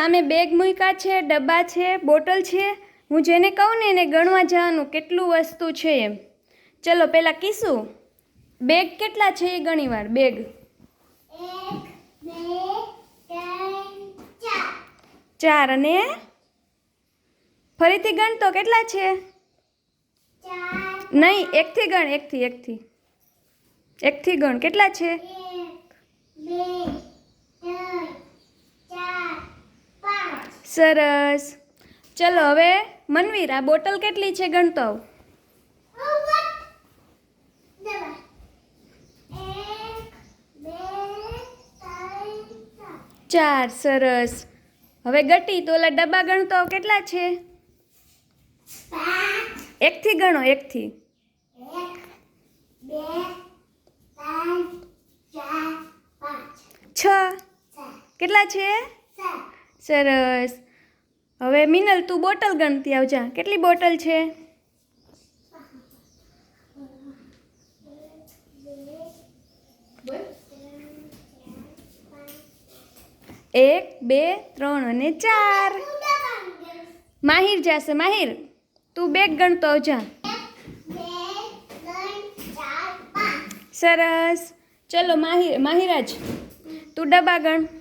સામે બેગ મૂક્યા છે, ડબ્બા છે, બોટલ છે. હું જેને કહું ને એને ગણવા જવાનું કેટલું વસ્તુ છે એમ. ચલો પહેલાં કીશું. બેગ કેટલા છે એ ઘણી વાર? બેગ. ચાર અને? ફરીથી ગણતો કેટલા છે? નહીં, એકથી ગણ, એકથી એકથી. એકથી ગણ. કેટલા છે? બે ત્રણ ચાર પાંચ સરસ. ચલો હવે મનવીર આ બોટલ કેટલી છે ગણતો? આવ ચાર સરસ. હવે ગટી તો ઓલા ડબ્બા ગણતો કેટલા છે? એકથી ગણો એકથી. છ. કેટલા છે? સરસ. હવે મિનલ, તું બોટલ ગણતી આવજા. કેટલી બોટલ છે? એક, બે, ત્રણ અને ચાર. માહિર જાશે, માહિર. તું બેગ ગણતો આવજા. સરસ. ચલો, માહિર, માહિરાજ, તું ડબ્બા ગણ.